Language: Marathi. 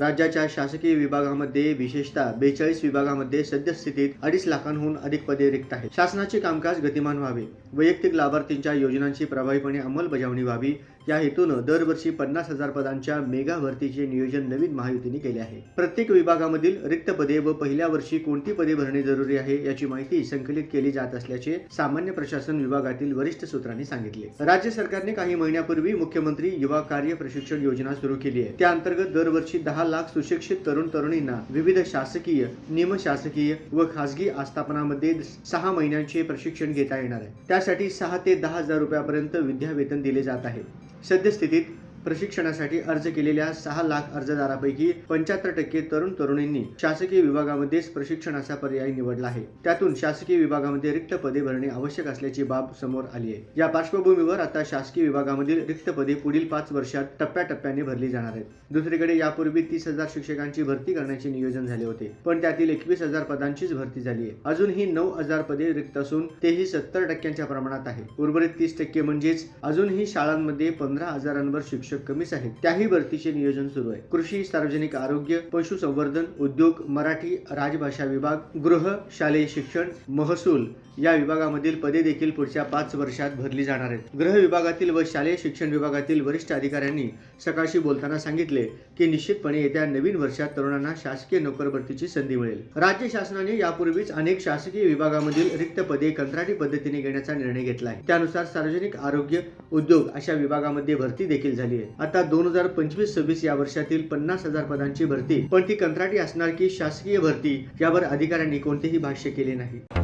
राज्याच्या शासकीय विभागामध्ये विशेषतः बेचाळीस विभागामध्ये सद्यस्थितीत अडीच लाखांहून अधिक पदे रिक्त आहेत. शासनाचे कामकाज गतिमान व्हावे. वैयक्तिक लाभार्थींच्या योजनांची प्रभावीपणे अंमलबजावणी व्हावी. या हेतूनं दरवर्षी पन्नास हजार पदांच्या मेगा भरतीचे नियोजन नवीन महायुतीने केले आहे. प्रत्येक विभागामधील रिक्त पदे व पहिल्या वर्षी कोणती पदे भरणे जरुरी आहे याची माहिती संकलित केली जात असल्याचे सामान्य प्रशासन विभागातील वरिष्ठ सूत्रांनी सांगितले. राज्य सरकारने काही महिन्यापूर्वी मुख्यमंत्री युवा कार्य प्रशिक्षण योजना सुरू केली आहे. त्या अंतर्गत दरवर्षी दहा लाख सुशिक्षित तरुण तरुणींना विविध शासकीय निमशासकीय व खासगी आस्थापनामध्ये सहा महिन्यांचे प्रशिक्षण घेता येणार आहे. त्यासाठी सहा ते दहा हजार रुपयापर्यंत विद्यावेतन दिले जात आहे. सद्यस्थितीत प्रशिक्षणासाठी अर्ज केलेल्या सहा लाख अर्जदारापैकी पंच्याहत्तर टक्के तरुण तरुणींनी शासकीय विभागामध्येच प्रशिक्षणाचा पर्याय निवडला आहे. त्यातून शासकीय विभागामध्ये रिक्त पदे भरणे आवश्यक असल्याची बाब समोर आली आहे. या पार्श्वभूमीवर आता शासकीय विभागामधील रिक्त पदे पुढील पाच वर्षात टप्प्याटप्प्याने भरली जाणार आहेत. दुसरीकडे यापूर्वी तीस हजार शिक्षकांची भरती करण्याचे नियोजन झाले होते पण त्यातील एकवीस हजार पदांचीच भरती झाली आहे. अजूनही नऊ हजार पदे रिक्त असून तेही सत्तर टक्क्यांच्या प्रमाणात आहे. उर्वरित तीस टक्के म्हणजेच अजूनही शाळांमध्ये पंधरा हजारांवर शिक्षक कमीच आहेत त्याही भरतीचे नियोजन सुरू आहे. कृषी सार्वजनिक आरोग्य पशुसंवर्धन उद्योग मराठी राजभाषा विभाग गृह शालेय शिक्षण महसूल या विभागामधील पदे देखील पुढच्या पाच वर्षात भरली जाणार आहेत. गृह विभागातील व शालेय शिक्षण विभागातील वरिष्ठ अधिकाऱ्यांनी सकाळशी बोलताना सांगितले की निश्चितपणे येत्या नवीन वर्षात तरुणांना शासकीय नोकर भरतीची संधी मिळेल. राज्य शासनाने यापूर्वीच अनेक शासकीय विभागामधील रिक्त पदे कंत्राटी पद्धतीने घेण्याचा निर्णय घेतला आहे. त्यानुसार सार्वजनिक आरोग्य उद्योग अशा विभागामध्ये भरती देखील झाली आहे आता दोन हजार पंचवीस सव्वीस या वर्षातील पन्नास हजार पदांची भरती. पण ती कंत्राटी असणार की शासकीय भरती यावर अधिकाऱ्यांनी कोणतेही भाष्य केले नाही.